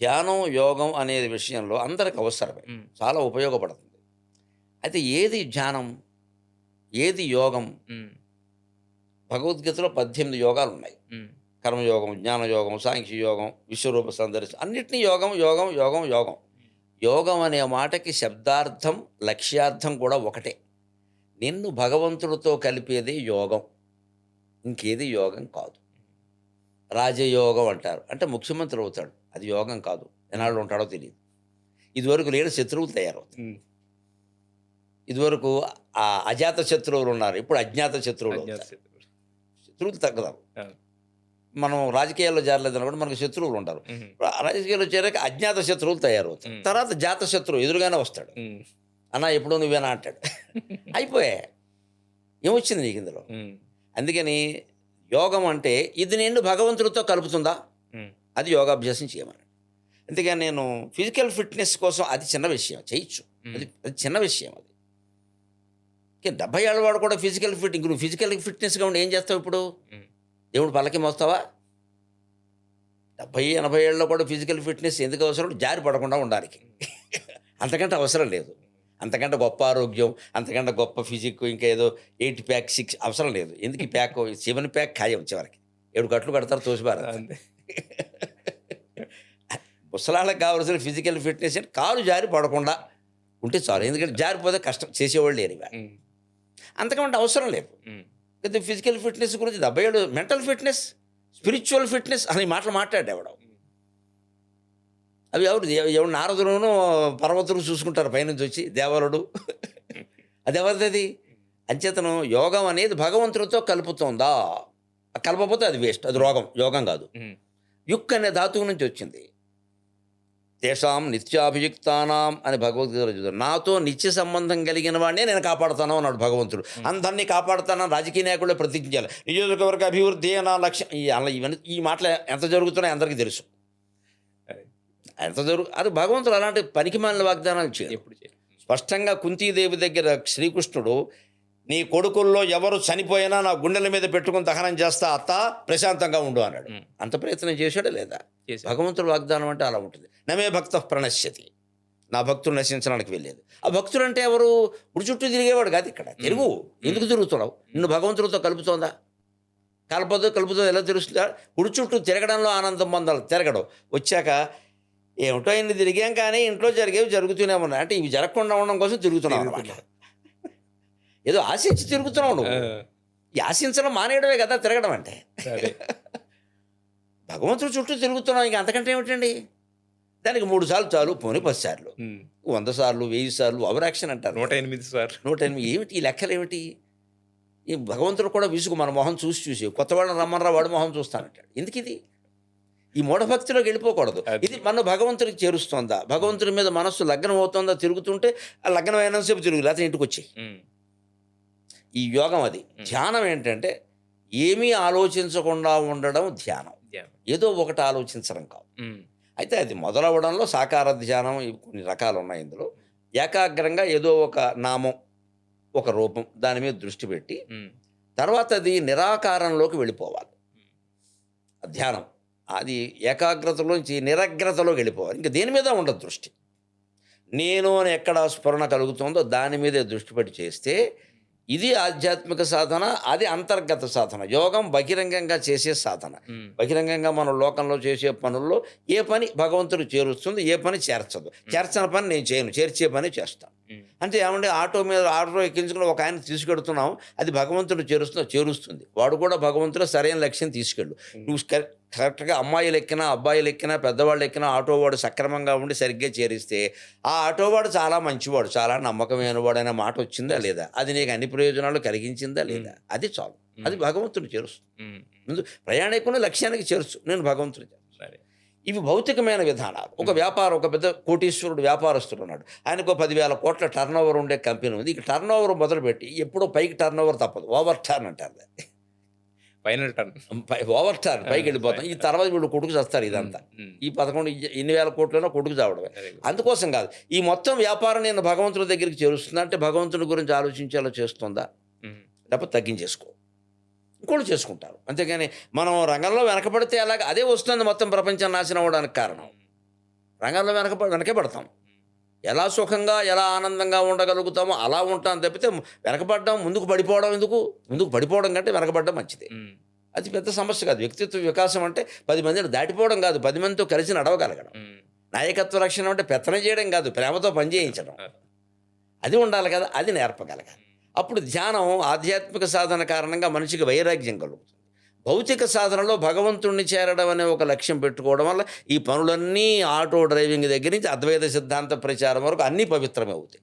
ధ్యానం యోగం అనే విషయంలో అందరికి అవసరమే. చాలా ఉపయోగపడుతుంది. అయితే ఏది ధ్యానం ఏది యోగం? భగవద్గీతలో పద్దెనిమిది యోగాలు ఉన్నాయి. కర్మయోగం జ్ఞానయోగం సాంఖ్య యోగం విశ్వరూప సందర్శనం అన్నిటినీ యోగం యోగం యోగం యోగం. యోగం అనే మాటకి శబ్దార్థం లక్ష్యార్థం కూడా ఒకటే. నిన్ను భగవంతుడితో కలిపేది యోగం. ఇంకేది యోగం కాదు. రాజయోగం అంటారు. అంటే ముఖ్యమంత్రి అవుతాడు. అది యోగం కాదు. ఎన్నాళ్ళు ఉంటాడో తెలియదు. ఇదివరకు లేని శత్రువులు తయారవుతారు ఉమ్. ఇదివరకు ఆ అజాత శత్రువులు ఉన్నారు. ఇప్పుడు అజ్ఞాత శత్రువులు. శత్రువులు. శత్రువులు తగ్గదాం ఆ. మనం రాజకీయాల్లో చేరలేదు అనుకోండి మనకు శత్రువులు ఉంటారు రాజకీయాల్లో చేరాక అజ్ఞాత శత్రువులు తయారవుతారు మ్. తర్వాత జాత శత్రువు ఎదురుగానే వస్తాడు. అన్న ఎప్పుడు నువ్వేనా అంటాడు. అయిపోయా ఏమొచ్చింది నీకు ఇందులో? అందుకని యోగం అంటే ఇది నిన్ను భగవంతుడితో కలుపుతుందా? అది యోగాభ్యాసం చేయమని. అందుకని నేను ఫిజికల్ ఫిట్నెస్ కోసం అది చిన్న విషయం చేయొచ్చు. అది అది చిన్న విషయం అది. డెబ్బై ఏళ్ళ వాడు కూడా ఫిజికల్ ఫిట్ ఇంక నువ్వు ఫిజికల్ ఫిట్నెస్గా ఉండి ఏం చేస్తావు ఇప్పుడు? దేవుడు పల్లకి మోస్తావా? డెబ్బై ఎనభై ఏళ్ళలో కూడా ఫిజికల్ ఫిట్నెస్ ఎందుకు అవసరం? జారి పడకుండా ఉండడానికి అంతకంటే అవసరం లేదు. అంతకంటే గొప్ప ఆరోగ్యం అంతకంటే గొప్ప ఫిజిక్ ఇంకా ఏదో ఎయిట్ ప్యాక్ సిక్స్ అవసరం లేదు. ఎందుకు ఈ ప్యాక్ సెవెన్ ప్యాక్ ఖాయం చివరికి. ఏడు కట్లు కడతారు తోసిపారు. ముసలాళ్ళకి కావాల్సిన ఫిజికల్ ఫిట్నెస్ అంటే కాలు జారి పడకుండా ఉంటే చాలు. ఎందుకంటే జారిపోతే కష్టం చేసేవాళ్ళు లేరు ఉమ్, అంతకంటే అవసరం లేదు. అయితే ఫిజికల్ ఫిట్నెస్ గురించి డెబ్బై ఏడు మెంటల్ ఫిట్నెస్ స్పిరిచువల్ ఫిట్నెస్ అని మాటలు మాట్లాడేవాడు. అవి ఎవరు ఎవ- ఎవరు నారదులను పర్వతులు చూసుకుంటారు పైనుంచి వచ్చి దేవరుడు. అది ఎవరిది అంచేతను యోగం అనేది భగవంతుడితో కలుపుతోందా? కలపకపోతే అది వేస్ట్ అది రోగం యోగం కాదు. యుక్ అనే ధాతువు నుంచి వచ్చింది. తేషాం నిత్యాభియుక్తానాం అని భగవద్గీత చూద్దాం నాతో నిత్య సంబంధం కలిగిన వాడినే నేను కాపాడుతాను అన్నాడు భగవంతుడు. అందరినీ కాపాడుతానని రాజకీయ నాయకులే ప్రతిజ్ఞాలి నియోజకవర్గ అభివృద్ధి నా లక్ష్యం ఈ అలా ఇవన్నీ ఈ మాటలు ఎంత జరుగుతున్నాయి అందరికీ తెలుసు. ఎంత జరుగు అది భగవంతుడు అలాంటి పనికిమాలిన వాగ్దానాలు ఇచ్చాడు ఎప్పుడు. స్పష్టంగా కుంతీదేవి దగ్గర శ్రీకృష్ణుడు నీ కొడుకుల్లో ఎవరు చనిపోయినా నా గుండెల మీద పెట్టుకుని దహనం చేస్తా అత్త ప్రశాంతంగా ఉండు అన్నాడు. అంత ప్రయత్నం చేశాడా లేదా. భగవంతుడు వాగ్దానం అంటే అలా ఉంటుంది. నమే భక్త ప్రణశ్యతి నా భక్తుడు నశించడానికి వెళ్ళేది. ఆ భక్తుడు అంటే ఎవరు? ఉడి చుట్టూ తిరిగేవాడు కాదు ఇక్కడ. తిరుగు. ఎందుకు తిరుగుతున్నావు? నిన్ను భగవంతుడితో కలుపుతోందా? కలపదు కలుపుతో ఎలా తెలుస్తుందా? ఉడి చుట్టూ తిరగడంలో ఆనందం పొందాలి. తిరగడం. వచ్చాక ఏమిటో ఇన్ని తిరిగాం కానీ ఇంట్లో జరిగేవి జరుగుతూనే ఉన్నాయి. అంటే ఇవి జరగకుండా ఉండడం కోసం తిరుగుతున్నావు అన్నమాట. ఏదో ఆశించి తిరుగుతున్నావు నువ్వు. ఈ ఆశించడం మానేయడమే కదా తిరగడం అంటే. భగవంతుడు చుట్టూ తిరుగుతున్నాం ఇంకా అంతకంటే ఏమిటండి? దానికి మూడు సార్లు చాలు పోనీ పది సార్లు. వంద సార్లు వెయ్యి సార్లు అవరాక్షన్ అంటారు. నూట ఎనిమిది సార్ నూట ఎనిమిది. ఏమిటి? ఈ లెక్కలు ఏమిటి? ఈ భగవంతుడు కూడా విసుగు మన మొహం చూసి చూసి కొత్త వాళ్ళని రమ్మనరా వాడు మొహం చూస్తానంటాడు. ఎందుకు ఇది ఈ మూఢభక్తిలోకి వెళ్ళిపోకూడదు. ఇది మన భగవంతుడికి చేరుస్తోందా? భగవంతుడి మీద మనస్సు లగ్నం అవుతుందా? తిరుగుతుంటే ఆ లగ్నం అయినంతసేపు తిరుగు లేకపోతే ఇంటికి వచ్చి ఈ యోగం అది. ధ్యానం ఏంటంటే ఏమీ ఆలోచించకుండా ఉండడం ధ్యానం. ఏదో ఒకటి ఆలోచించడం కాదు. అయితే అది మొదలవడంలో సాకార ధ్యానం కొన్ని రకాలు ఉన్నాయి ఇందులో. ఏకాగ్రంగా ఏదో ఒక నామం ఒక రూపం దాని మీద దృష్టి పెట్టి తర్వాత అది నిరాకారంలోకి వెళ్ళిపోవాలి. ధ్యానం. అది ఏకాగ్రతలోంచి నిరగ్రతలోకి వెళ్ళిపోవాలి. ఇంకా దేని మీద ఉండదు దృష్టి. నేను అని ఎక్కడ స్ఫురణ కలుగుతుందో దాని మీదే దృష్టి పెట్టి చేస్తే ఇది ఆధ్యాత్మిక సాధన అది అంతర్గత సాధన. యోగం బహిరంగంగా చేసే సాధన. బహిరంగంగా మన లోకంలో చేసే పనుల్లో ఏ పని భగవంతుడు చేరుస్తుంది ఏ పని చేర్చదు. చేర్చని పని నేను చేయను చేర్చే పని చేస్తాను. అంటే ఏమంటే ఆటో మీద ఆటో ఎక్కించుకుని ఒక ఆయన తీసుకెడుతున్నాం అది భగవంతుడు చేరుస్తున్నా చేరుస్తుంది. వాడు కూడా భగవంతుడు సరైన లక్ష్యం తీసుకెళ్ళు. నువ్వు కరెక్ట్గా అమ్మాయిలు ఎక్కినా అబ్బాయిలు ఎక్కినా పెద్దవాళ్ళు ఎక్కినా ఆటో వాడు సక్రమంగా ఉండి సరిగ్గా చేరిస్తే ఆ ఆటో వాడు చాలా మంచివాడు చాలా నమ్మకమైన వాడు అనే మాట వచ్చిందా లేదా? అది నీకు అన్ని ప్రయోజనాలు కలిగించిందా లేదా? అది చాలు. అది భగవంతుడు చేరుస్తుంది ముందు ప్రయాణికుని లక్ష్యానికి చేర్చు నేను భగవంతుడు చేరుస్తాను. సరే. ఇవి భౌతికమైన విధానాలు. ఒక వ్యాపారం ఒక పెద్ద కోటీశ్వరుడు వ్యాపారస్తుడు ఉన్నాడు. ఆయనకు పదివేల కోట్ల టర్న్ ఓవర్ ఉండే కంపెనీ ఉంది. ఇక టర్న్ ఓవర్ మొదలుపెట్టి ఎప్పుడో పైకి టర్న్ ఓవర్ తప్పదు. ఓవర్ టర్న్ అంటారు. Final turn. ఓవర్ టర్న్ పైకి వెళ్ళిపోతాం. ఈ తర్వాత వీళ్ళు కొడుకు చేస్తారు ఇదంతా. ఈ పదకొండు ఎన్ని వేల కోట్లైనా కొడుకు చావడమే. అందుకోసం కాదు ఈ మొత్తం వ్యాపారం నేను భగవంతుడి దగ్గరికి చేరుస్తుందా అంటే భగవంతుడి గురించి ఆలోచించేలా చేస్తుందా? లేకపోతే తగ్గించేసుకో. ఇంకోటి చేసుకుంటారు. అంతేగాని మనం రంగంలో వెనకబడితే అలాగ అదే వస్తుంది మొత్తం ప్రపంచం నాశనం అవ్వడానికి కారణం. రంగాల్లో వెనక వెనకే పడతాం. ఎలా సుఖంగా ఎలా ఆనందంగా ఉండగలుగుతామో అలా ఉంటాం తప్పితే వెనకబడ్డం ముందుకు పడిపోవడం ఎందుకు? ముందుకు పడిపోవడం కంటే వెనకబడ్డం మంచిది. అది పెద్ద సమస్య కాదు. వ్యక్తిత్వ వికాసం అంటే పది మందిని దాటిపోవడం కాదు. పది మందితో కలిసి నడవగలగడం. నాయకత్వ లక్షణం అంటే పెత్తనం చేయడం కాదు. ప్రేమతో పనిచేయించడం అది. ఉండాలి కదా. అది నేర్పగలగాలి. అప్పుడు ధ్యానం ఆధ్యాత్మిక సాధన కారణంగా మనిషికి వైరాగ్యం కలుగుతుంది. భౌతిక సాధనలో భగవంతుణ్ణి చేరడం అనే ఒక లక్ష్యం పెట్టుకోవడం వల్ల ఈ పనులన్నీ ఆటో డ్రైవింగ్ దగ్గర నుంచి అద్వైత సిద్ధాంత ప్రచారం వరకు అన్నీ పవిత్రమే అవుతాయి